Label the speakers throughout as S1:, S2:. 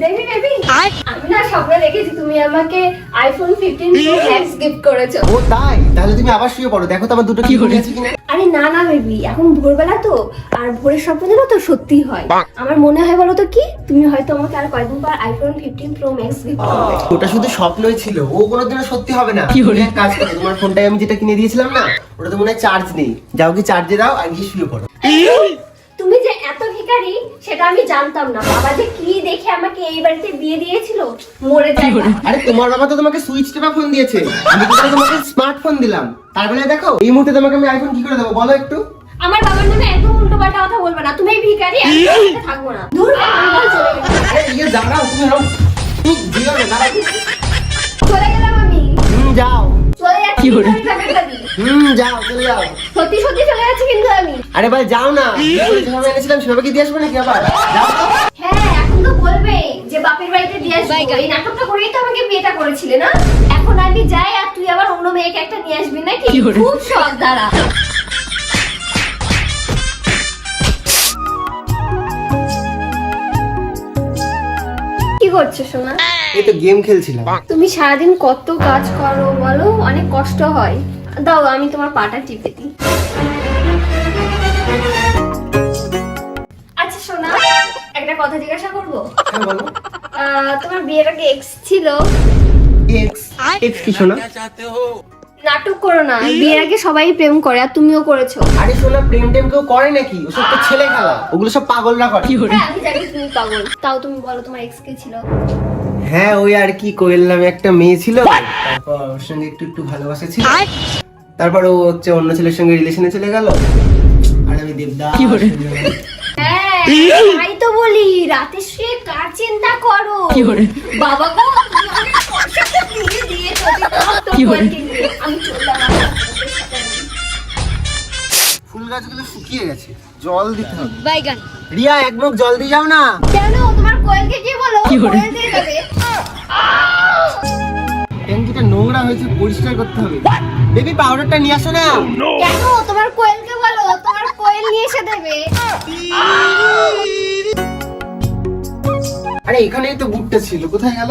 S1: Baby আমি না স্বপ্নে দেখেছি তুমি আমাকে iPhone fifteen Pro Max gift করেছ।
S2: ও তাই? তাহলে তুমি আবার শুয়ে পড়ো। দেখো তো আমার দুটো কি আছে কিনা।
S1: আরে না না বেবি। এখন ভোরবেলা তো আর ভোরের স্বপ্ন যেন তো সত্যি হয়। আমার মনে হয় বলো তো কি? তুমি হয়তো আমাকে আর কয়েকদিন পর iPhone fifteen Pro Max gift করবে।
S2: ওটা শুধু স্বপ্নই ছিল। ও কোনোদিনও সত্যি হবে না। তুমি এক কাজ করো তোমার ফোনটায় আমি যেটা কিনে দিয়েছিলাম না ওটা তো মনে হয় চার্জ নেই। যাও কি চার্জে দাও আর গিয়ে শুয়ে পড়ো।
S1: তুমি যে এত ভিখারি সেটা আমি জানতাম না। বাবা যে কি দেখে আমাকে এই বাড়িতে বিয়ে দিয়েছিল মরে যায়
S2: আরে তোমার বাবা তো তোমাকে সুইচ টেপা ফোন দিয়েছে। আমি তো তোমাকে স্মার্টফোন দিলাম। তারপরে দেখো এই মুহূর্তে তোমাকে আমি আইফোন কি করে দেবো? বলো একটু।
S1: আমার বাবার নামে এত উল্টো পাল্টা কথা বলবে না। তুমি এই ভিখারি আমি থাকব না। দূর হও, আমি বল চলে গেলাম।
S2: আরে ইয়ে দাঁড়াও তুমি এরকম তুমি দিও না দাঁড়াও।
S1: চলে গেলাম আমি।
S2: হুম যাও। হুম যাও চলে যাও।
S1: সত্যি সত্যি চলে যাচ্ছি কিন্তু আমি।
S2: আরে ভাই যাও না। যেভাবে এনেছিলাম সেভাবে কি দিয়ে আসবে নাকি আবার?
S1: হ্যাঁ এখন তো বলবে যে বাপের বাড়িতে দিয়ে আসব। এই নাটকটা করেই তো আমাকে বিয়েটা করেছিলে না? এখন আমি যাই আর তুই আবার অন্য মেয়েকে একটা নিয়ে আসবি নাকি? খুব শখ দাঁড়া। কি করছ সোনা
S2: এই তো গেম খেলছিলাম।
S1: তুমি সারাদিন কত কাজ করো বলো? অনেক কষ্ট হয়। দাও আমি তোমার পাটা টিপে দিই। আচ্ছা সোনা একটা কথা জিজ্ঞাসা করব?
S2: হ্যাঁ বলো।
S1: তোমার বিয়ের আগে এক্স ছিল?
S2: এক্স এক্স কি শোনা
S1: নাটক করো না বিয়ের আগে সবাই প্রেম করে আর তুমিও করেছ।
S2: আরে শোনা প্রেম টেম কেউ করে নাকি? ওসব তো ছেলে খেলা ওগুলো সব পাগলরা করে।
S1: হ্যাঁ আমি জানি তুমি পাগল। তাও তুমি বলো তোমার এক্স কে ছিল।
S2: হ্যাঁ ওই আর কি কোয়েল নামে একটা মেয়ে ছিল। তারপর ওর সঙ্গে একটু একটু ভালোবাসা ছিল। তারপর ও হচ্ছে অন্য ছেলের সঙ্গে রিলেশনে চলে গেল। আর আমি দেবদাস
S1: হ্যাঁ তাই তো বলি রাতে শুয়ে কার চিন্তা বাবা গো।
S2: ফুল গাছগুলো শুকিয়ে গেছে জল দিতে হবে। রিয়া এক মুখ জল দিয়ে যাও না।
S1: কেন? তোমার কোয়েলকে কি বলো?
S2: ট্যাঙ্কিটা নোংরা হয়েছে পরিষ্কার করতে হবে। বেবি পাউডারটা নিয়ে আসো না।
S1: কেন? তোমার কোয়েলকে বলো। তোমার কোয়েল নিয়ে এসে দেবে।
S2: আরে এখানেই তো বুটটা ছিল। কোথায় গেল?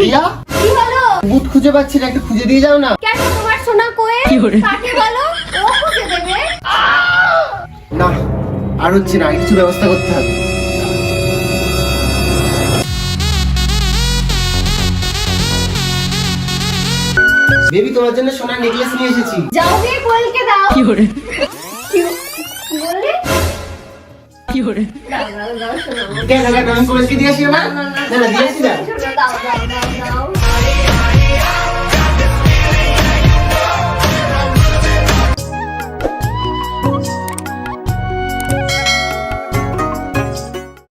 S2: রিয়া?
S1: কি বলো?
S2: বুট খুঁজে পাচ্ছি না। একটু খুঁজে দিয়ে যাও না।
S1: কেন তোমার সোনা কোয়েল? তাকে বলো? ও খুঁজে দেবে।
S2: না আর হচ্ছে না। আর কিছু ব্যবস্থা করতে হবে। বেবি তোমার জন্য সোনার নেকলেস নিয়ে এসেছি।
S1: যাও গিয়ে কোয়েলকে দাও। কি করে কি বললে দাও দাও দাও সোনা।
S2: কেন দাও আমি কলেজকে দিয়ে আসি না? না না দিয়ে আসি না?
S1: দাও দাও দাও দাও।